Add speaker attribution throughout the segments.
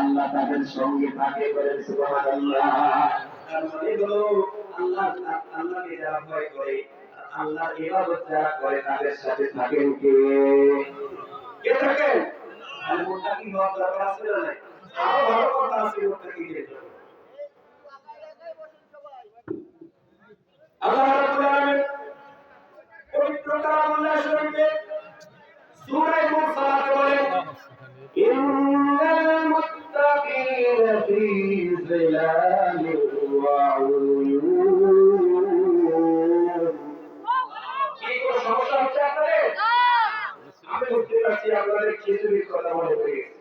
Speaker 1: আল্লাহ তাদের সঙ্গে থাকে আল্লাহ করে, আল্লাহর ইবাদত যারা করে, তাদের সাথে থাকেন কে? কে থাকেন আর মুত্তাকি হওয়া দরকার আছে না আরও ভালো কথা আছে মুত্তাকিদের জন্য আল্লাহ মুত্তাকিনা কি কোনো সমস্যা হচ্ছে আপনাদের আমি বুঝতে পারছি আপনাদের খিচুড়ির কথা মনে পড়ে গেছে।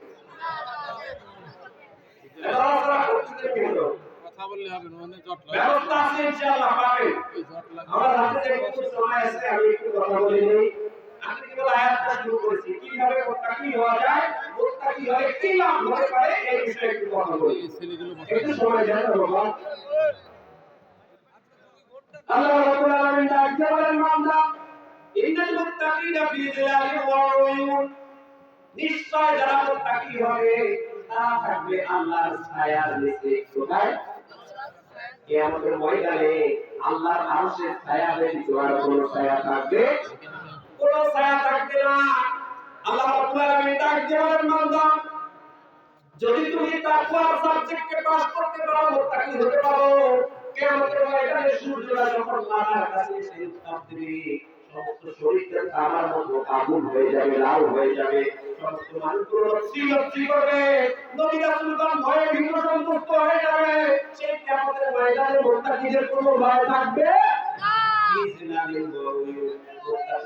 Speaker 2: কথা বললে হবে না মানে
Speaker 1: ব্যবস্থা আছে ইনশাআল্লাহ
Speaker 2: লাগে
Speaker 1: আমার হাতে যে সময় আছে আমি একটু কথা বলে নেই আমি কেবল আয়াতটা শুরু করেছি কীভাবে মুত্তাকি হওয়া যায় মুত্তাকি হলে হতে পারে এই বিষয়ে একটু কথা বলি একটু সময় দেন বাবা আল্লাহ রাব্বুল আলামিন ডাকতে বলেন বান্দা ইন্নাল মুত্তাকিনা ফি জিলালিন ওয়া উয়ুন নিশ্চয় যারা মুত্তাকি হবে তারা থাকবে আল্লাহর ছায়ার নিচে কোথায় কিয়ামতের ময়দানে আল্লাহর আরশের ছায়া ব্যতীত আর কোনো ছায়া থাকবে। কোন ছায়া থাকবে না। আল্লাহ রাব্বুল আলামিন ডাক দিয়ে বলেন বান্দা যদি তুমি তাকওয়ার সাবজেক্টে পাস করতে পারো মুত্তাকি হতে পারো। কিয়ামতের ময়দানে সূর্যরা যখন মাথার কাছে এসে উত্তাপ দিবে সমস্ত শরীরটা তামার মতো আগুন হয়ে যাবে লাল হয়ে যাবে। সমস্ত মানুষগুলো লজ্জি করবে নবী রাসূলগণ ভয়ে ভীত সন্তুষ্ট হয়ে যাবে। সেই কিয়ামতের ময়দানে মুত্তাকিদের কোনো ভয় থাকবে? ইসলামের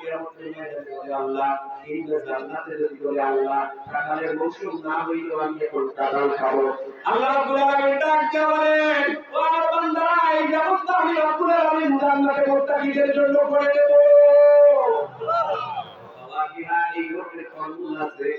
Speaker 1: কিয়ামতের ময়দানে বলে আল্লাহ, এই যে জান্নাতে যদি বলে আল্লাহ, কাঁঠালের মৌসুম না হইলেও আমি এখন কাঁঠাল খাব। আল্লাহ রাব্বুল আলামিন ডাক বলেন, ও আমার বান্দারা এই ব্যবস্থা আমি রাব্বুল আলামিন জান্নাতে মুত্তাকিদের জন্য করে দেব। বাবাকিরা এই লোকের ফর্মুলা আছে? এই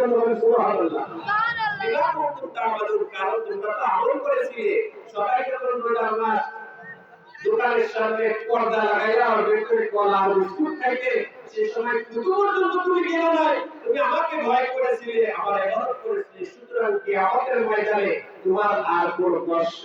Speaker 1: জন্য বলে সুবহানাল্লাহ। এরা কিন্তু তামালুন কারণ তোমরা তো আমল করেছিলে। সবাই যখন বললাম না দোকানের সামনে পর্দা লাগাইয়া আর ভেতরে কলা আর বিস্কুট খাইতে। সে সময় কত পর্যন্ত তুমি গেল নাই তুমি আমাকে ভয় করেছিলে আমার এবাদত করেছিলে। সুতরাং কি আমাদের ময়দানে তোমার আর কোনো কষ্ট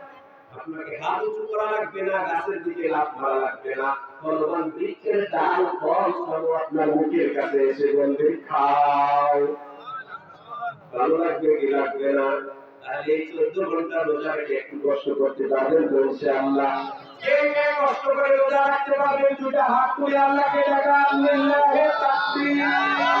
Speaker 1: আপনাকে হাত উঁচু করা লাগবে না, গাছের দিকে লাভ করা লাগবে না। ফলবান বৃক্ষের ডাল, ফল সব আপনার মুখের কাছে এসে বলবে, খাও। ভালো লাগবে কি লাগবে না? তাহলে এই চোদ্দ ঘণ্টা রোজা রেখে একটু কষ্ট করতে পারবেন কে কে কষ্ট করে রোজা রাখতে পারবেন দুটা হাত তুলে আল্লাহকে ডাকা আল্লাহে তাকবীর।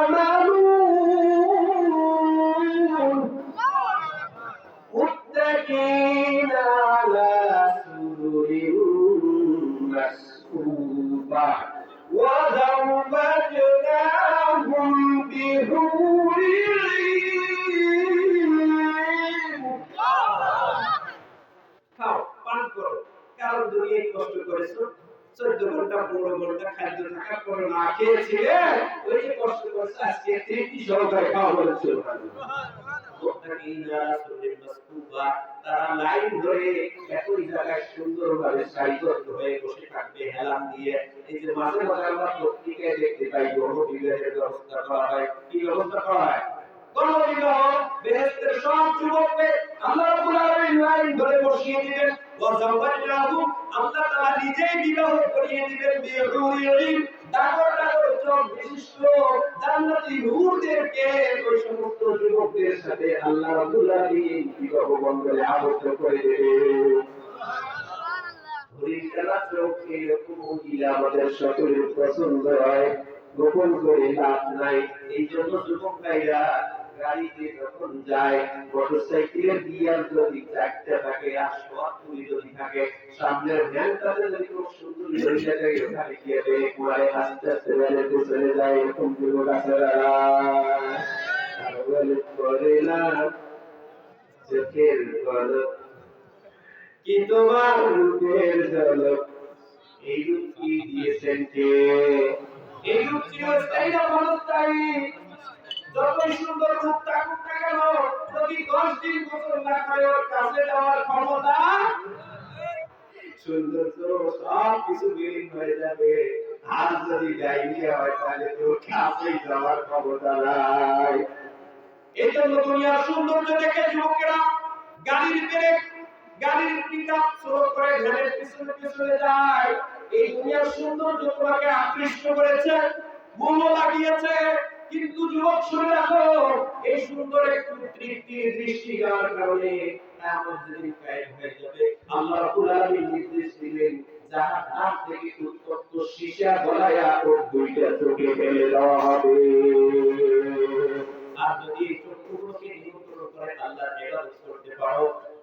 Speaker 1: চোদ্দ ঘণ্টা খাদ্য থাকার পরে না খেয়েছিলে, ওই যে কষ্ট করছ, আজকে তৃপ্তি সহকারে খাওয়া বলেছে তারা লাইন ধরে একই জায়গায় সুন্দরভাবে সারিবদ্ধ হয়ে বসে থাকবে হেলান দিয়ে। এই যে মাঝে মাঝে আমরা পত্রিকায় দেখতে পাই গণ বিবাহের ব্যবস্থা করা হয়। কি ব্যবস্থা করা হয়? গণবিবাহ বেহেশতের সব যুবককে আল্লাহ রাব্বুল আলামিন লাইন ধরে বসিয়ে দিবেন। ওয়া যাওয়াজনাহুম আল্লাহ তাআলা নিজেই বিবাহ করিয়ে দিবেন বিহুরিন ডাকর চোখ বিশিষ্ট জান্নাতি ওই সমস্ত যুবকদের সাথে আল্লাহ রাব্বুল আলামিন বিবাহ বন্ধনে আবদ্ধ করে দেবেন। আমাদের সকলের পছন্দ হয়। গোপন করে লাভ নাই। এই জন্য যুবক ভাইরা গাড়িতে যখন যায়, মোটরসাইকেলের গিয়ার যদি চারটে থাকে আর সত্তরি যদি থাকে, সামনের ভ্যানটাতে যদি খুব সুন্দর ওখানে গিয়ে আস্তে আস্তে ভ্যানের পেছনে যায়, এরকম এই রূপ দিয়েছেন কে? এই রূপ চিরস্থায়ী না ক্ষণস্থায়ী যতই সুন্দর রূপ থাকুক না কেন যদি দশ দিন গোসল না করে ওর কাছে যাওয়ার ক্ষমতা সুন্দর তো সব কিছু বিলীন হয়ে যাবে। আর যদি ডায়রিয়া হয়, তাহলে তো কাছেই যাওয়ার ক্ষমতা নাই। এই জন্য দুনিয়ার সৌন্দর্য দেখে যুবকেরা গাড়ির ব্রেক, গাড়ির পিকআপ স্লো করে ভ্যানের পিছনে পিছনে যায়। এই দুনিয়ার সৌন্দর্য তোমাকে আকৃষ্ট করেছে মূল্য লাগিয়েছে। কিন্তু যুবক, শুনে রাখো, এই সুন্দর একটু তৃপ্তির দৃষ্টি যাওয়ার কারণে হয়ে যাবে? আল্লাহ নির্দেশ দিলেন থেকে উত্তপ্ত গলায়া দুইটা চোখে ফেলে দেওয়া হবে। আর যদি এই চক্ষুগুলোকে নিয়ন্ত্রণ করে ইবাদত করতে পারো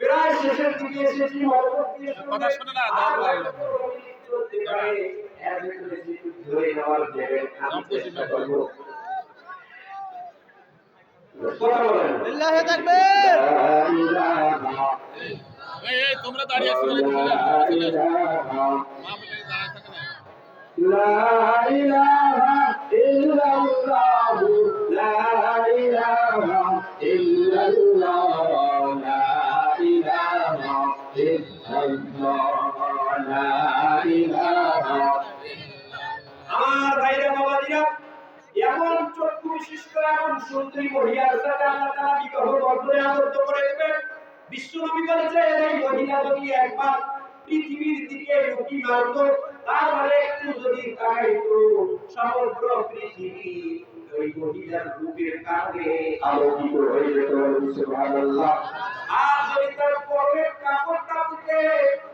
Speaker 1: প্রিয় শেষের দিকে এসেছি
Speaker 2: কথা শোনে না,
Speaker 1: ধরে নেওয়ার চেষ্টা করব
Speaker 2: তোমরা দাঁড়িয়ে আছো
Speaker 1: illallah চক্ষু বিশিষ্ট, এমন সুন্দরী মহিলা আল্লাহ তাআলা বন্ধনে আবদ্ধ করে দিবেন বিশ্বনবী বলেছেন এই মহিলা যদি একবার পৃথিবীর দিকে রুটি মারত তাহলে মানে একটু যদি তাকাইতো সমগ্র পৃথিবী ওই মহিলার রূপের কারণে
Speaker 3: আলোকিত হয়ে যেত সুবহানাল্লাহ
Speaker 1: আর যদি তার পরের কাপড়টা থেকে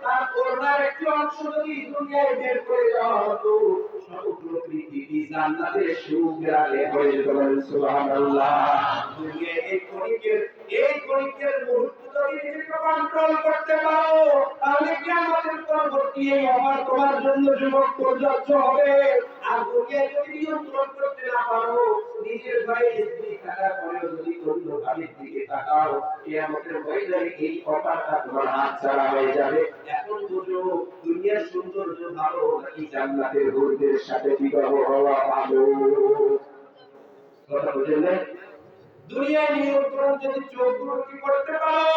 Speaker 1: তার ওড়নার একটি অংশ যদি দুনিয়ায় বের করে দেওয়া হতো সমগ্র পৃথিবী জান্নাতের সুগ্রালে
Speaker 3: হয়ে যেত সুবহানাল্লাহ
Speaker 1: দুনিয়ায় এই ক্ষণিকের এই ক্ষণিকের মুহূর্ত কন্ট্রোল করতে পারো, তাহলে কি আমাদের পরবর্তী এই অফার তোমার জন্য যুবক প্রযোজ্য হবে। আর দুনিয়ায় যদি নিয়ন্ত্রণ করতে না পারো, নিজের ঘরে স্ত্রী থাকার পরেও যদি অন্য ভাবের দিকে তাকাও এ আমাদের ময়দানে এই অফারটা তোমার হাত ছাড়া হয়ে যাবে। এখন বুঝো, দুনিয়ার সৌন্দর্য ভালো নাকি জান্নাতের
Speaker 3: হুরদের সাথে বিবাহ হওয়া ভালো?
Speaker 1: কথা বুঝেন নাই? দুনিয়ায় নিয়ন্ত্রণ যদি চোখ কি করতে পারো?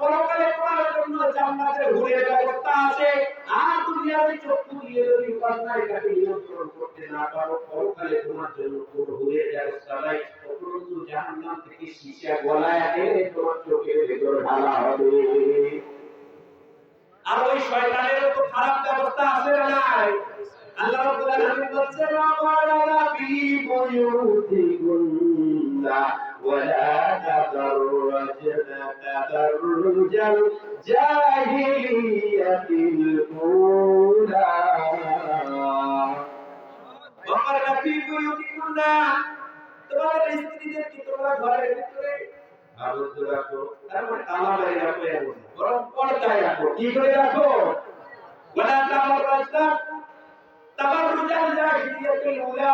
Speaker 1: পরকালে তোমার জন্য জান্নাতের হুরের ব্যবস্থা আছে। আর ওই চক্ষু দিয়ে যদি কাকে নিয়ন্ত্রণ করতে না পারো, পরকালে তোমার জন্য কোনো ব্যবস্থা নাই। অপরন্তু জাহান্নাম থেকে সীসা গলায় এনে তোমার চোখের ভেতর ঢালা হবে। আর ওই শয়তানেরও তো খারাপ ব্যবস্থা আছে না নাই? আল্লাহ রাব্বুল আলামিন বলছেন আমারা ফি বুয়ুতিকুন ولا تبرجن تبرج الجاهلية الأولى وقرن في بيوتكن তোমাদের স্ত্রীদেরকে তোমরা ঘরের ভিতরে আবদ্ধ রাখো তার মানে তালা মেরে রাখো এমন না। বরং পর্দায় রাখো কি করে রাখো ওলা তাবাররাজনা তাবাররুজাল জাহিলিয়াতুল উলা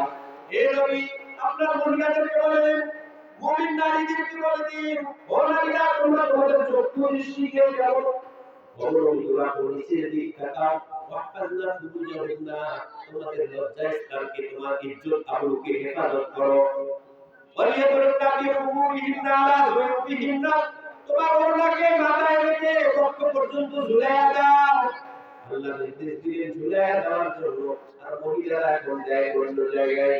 Speaker 1: এ নবী আপনার মহিলাদেরকে বলেন মুমিন নারীদেরকে বলে দিন? ও নারীরা তোমরা তোমাদের চক্ষু দৃষ্টিকে যাও বরং তোমরা নিচের দিক তাকাও ওয়াহফাজনা ফুরুজাহুন্না তোমাদের লজ্জা স্থানকে তোমার ইজ্জত আবরুকে হেফাজত করো। ওয়ালিয়াদুল্লাহ বিউমুরিহিন্না আলা তোমার ওড়নাকে মাথায় রেখে বক্ষ পর্যন্ত ঝুলাইয়া দাও। আল্লাহ নির্দেশ দিলেন, ঝুলাইয়া দেওয়ার জন্য। আর মহিলারা এখন দেয় অন্য জায়গায়।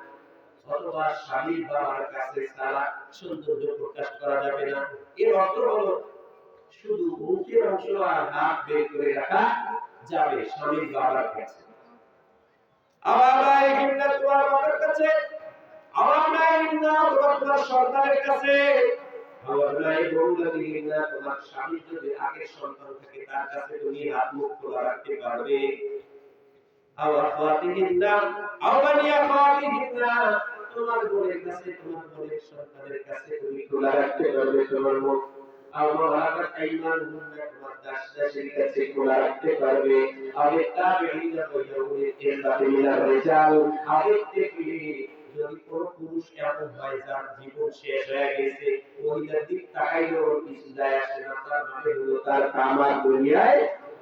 Speaker 1: অথবা স্বামীর বাবার কাছে ছাড়া সৌন্দর্য প্রকাশ করা যাবে না। এর অর্থ হলো, শুধু মুখের অংশ আর হাত বের করে রাখা যাবে স্বামীর বাবার কাছে। কাছে কাছে তোমার স্বামী যদি আগের সন্তান থাকে, তার কাছে তুমি হাত মুখ খোলা রাখতে পারবে। আও আখওয়াতিহিন্না আও বানি আখওয়াতিহিন্না তোমার বোনের কাছে, তোমার বোনের সন্তানের কাছে তুমি খোলা রাখতে পারবে তোমার মুখ আও মালাকাত তোমার দাস দাসীর কাছে খোলা রাখতে পারবে। আবে তাবিঈনা ওয়াইয়াউলি ইল্লাতি রিজাল আবে থেকে যদি কোন পুরুষ এমন হয় যার জীবন শেষ হয়ে গেছে মহিলার দিক তাকাইলেও কিছু যায় আসে না, তার মানে হলো তার কামার দুনিয়ায়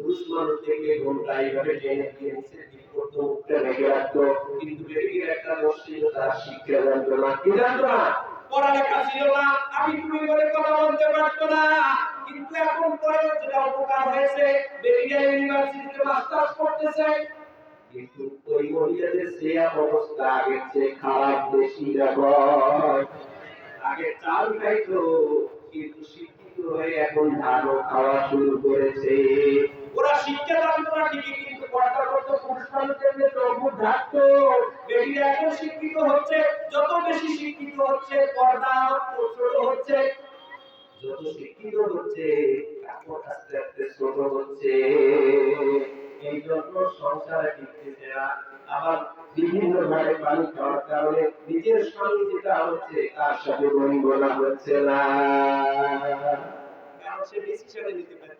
Speaker 1: পুরুষ মানুষ দেখলে ঘোমটা এইভাবে টেনে দিয়ে করতো মুখটা ঢেকে রাখতো কিন্তু বেটির একটা ছিল তারা শিক্ষা জানতো না কি জানতো না খারাপ বেশি আগে চাল খাইতো, কিন্তু শিক্ষিত হয়ে এখন ধানও খাওয়া শুরু করেছে। ওরা শিক্ষা জানতো না ঠিকই, কিন্তু পর্দা করতো পুরুষ মানুষদের যে দ্রব্য ঢাকতো বেটিরা এখন শিক্ষিত হচ্ছে, যত বেশি শিক্ষিত হচ্ছে, পর্দা ছোট হচ্ছে। যত শিক্ষিত হচ্ছে আস্তে আস্তে ছোট হচ্ছে। এই জন্য সংসারে টিকতেছে আবার বিভিন্ন ভাবে পানি খাওয়ার কারণে নিজের স্বামী যেটা হচ্ছে, তার সাথে বনিবনা হচ্ছে না। কারণ সে নিতে পারতেছে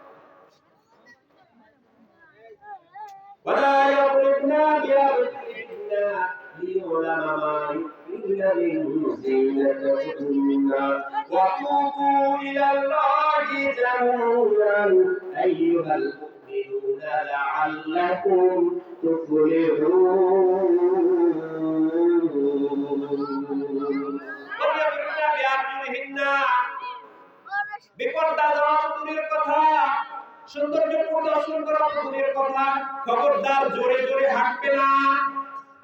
Speaker 1: ولا يضربن بأرجلهن ليعلم ما يخفين من زينتهن وتوبوا إلى الله جميعا. أيها المؤمنون لعلكم تفلحون. সৌন্দর্য করা কথা খবরদার জোরে জোরে হাঁটবে না।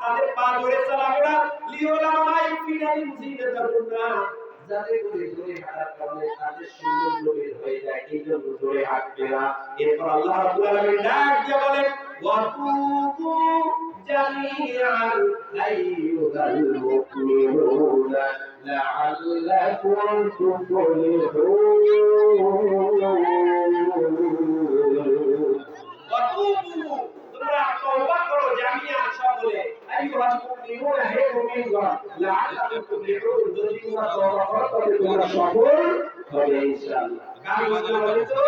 Speaker 1: তাদের পা ধরে চালাবে না আল্লাহ ওয়াতুবু তোমরা তওবা করো জামিআন সকলে আইয়ুহাল মুমিনুনা হে মুমিনগণ লাআল্লাকুম তুফলিহুন যদি তোমরা তওবা করো তবে তোমরা সফল হবে ইনশাআল্লাহ গান বাজনা বলে তো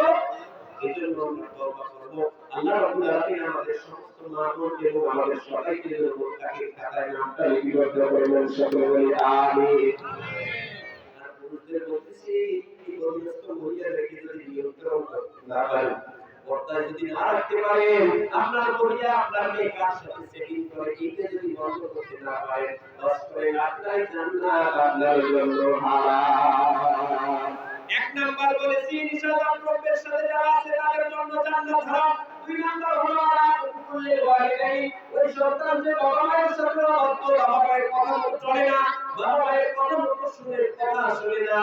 Speaker 1: এজন্য আমরা তওবা করব আল্লাহ রাব্বুল আলামিন আমাদের সমস্ত মানব এবং আমাদের সবাইকে যেন মুত্তাকির খাতায় নামটা লিপিবদ্ধ করবেন সকলে বলি আমিন পুরুষদের বলতেছি কি বন্ধুত্ব মহিলা যদি নিয়ন্ত্রণ করতে না পারেন পর্দায় যদি না রাখতে পারেন আপনার মহিলা আপনার কার সাথে সেটিং করে এইটা যদি বন্ধ করতে না পারেন দশ করে আপনার জান্নাত আপনার জন্য এক নাম্বার বলেছি নিষেধাজ্ঞা দ্রব্যের সাথে যারা আছে, তাদের জন্য জান্নাত হারাম। দুই নাম্বার হলো আলা কুল্লি ওয়ালিদাই ওই সন্তান যে বাবা মায়ের সাথে অবাধ্য, বাবা মায়ের কথা চলে না, বাবা মায়ের কথা শুনে কথা শুনে না।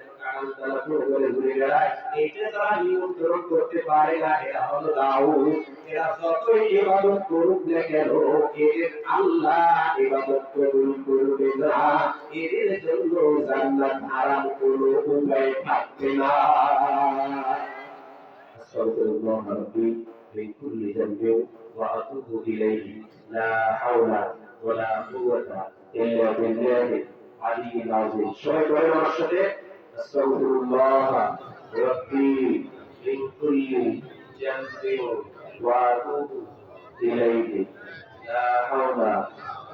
Speaker 1: ঘুরে ঘুরে বেড়ায় এটা তারা নিয়ন্ত্রণ করতে পারে না এরা হলো দাউদ এরা যতই ইবাদত করুক না কেন এদের আল্লাহ ইবাদত কবুল করবে না এদের জন্য জান্নাত হারাম কোনো উপায় থাকবে না আস্তাগফিরুল্লাহ রাব্বি মিন কুল্লি যানবি ওয়া আতুবু ইলাইহি লা হাওলা ওয়া লা কুওয়াতা ইল্লা বিল্লাহ আলী নাজিম সবাই পরে আমার সাথে الله ربي من كل جنب وأتوب إليه لا حول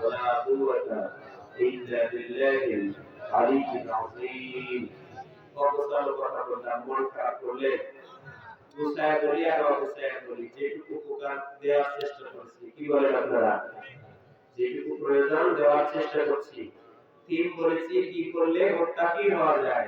Speaker 1: ولا قوة إلا بالله العلي العظيم যেটুকু উপকার দেওয়ার চেষ্টা করছি কি যেটুকু প্রয়োজন দেওয়ার চেষ্টা করছি কি করেছি কি করলে ওটা কি হওয়া যায়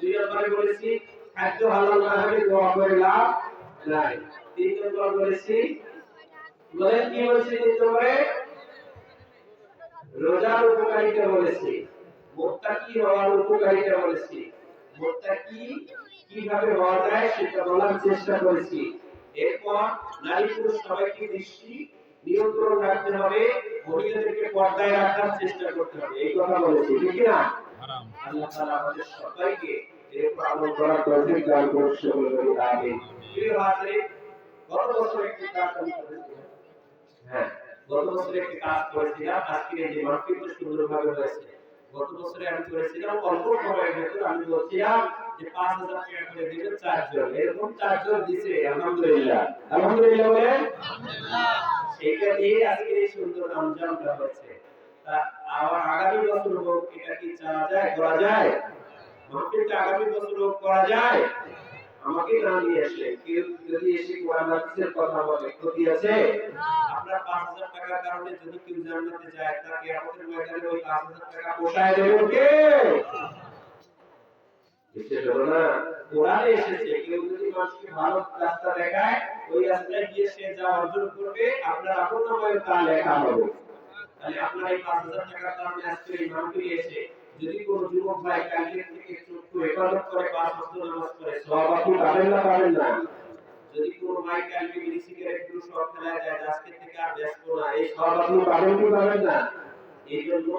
Speaker 1: দুই কি রোজার উপকারিতা বলেছি। মোত্তাকি হওয়ার উপকারিতা বলেছি। মোত্তাকি কীভাবে হওয়া যায় সেটা বলার চেষ্টা করেছি। এরপর নারী পুরুষ সবাইকে দৃষ্টি নিয়ন্ত্রণ রাখতে হবে, মহিলাদেরকে পর্দায় রাখার চেষ্টা করতে হবে। এই কথা বলেছি, ঠিক না
Speaker 2: হারাম।
Speaker 1: আল্লাহ তাআলা আমাদের সবাইকে এরপর আমল করার তৌফিক দান করুন সকলে বলি আমিন। প্রিয় হাজিরিন গত বছর একটি কাজ আমি করেছিলাম। হ্যাঁ গত বছর একটি কাজ করেছিলাম। আজকে এই মাহফিলটা সুন্দরভাবে হয়েছে। গত বছরে আমি করেছিলাম অল্প সময়ের ভেতর আমি বলছিলাম যে পাঁচ হাজার টাকা করে দিবে চারজন। এরকম চারজন দিছে আলহামদুলিল্লাহ। আলহামদুলিল্লাহ বলেন? সেটা দিয়ে আজকে এই সুন্দর রমজানটা হচ্ছে আগামী বছর হোক, এটা কি চাওয়া যায়, করা যায়? মাহফিলটা আগামী বছর হোক, করা যায়? আমাকে না নিয়ে আসলে, কেউ যদি এসে কোরআন কথা বলে, ক্ষতি আছে? আপনার পাঁচ হাজার টাকার কারণে যদি কেউ জান্নাতে যায় তাকে আমাদের ময়দানে ওই পাঁচ হাজার টাকা পোষায় দেবেন কে? মানুষকে ভালো রাস্তা দেখায়, ওই রাস্তায় গিয়ে সে যা অর্জন করবে, আপনার আপন নামে তা লেখা হবে। তাহলে আপনার এই পাঁচ হাজার টাকার কারণে আজকে এই মাহফিলে এসে যদি কোন যুবক ভাই কালকের থেকে চক্ষু হেফাজত করে, পাঁচ বছর নামাজ পড়ে সব আপনি পাবেন না পাবেন না? যদি কোন ভাই কালকে বিড়ি সিগারেটগুলো সব ফেলায় যায় আজকে থেকে আর ব্যস্ত না, এই সব আপনি পাবেন কি পাবেন না? এই জন্য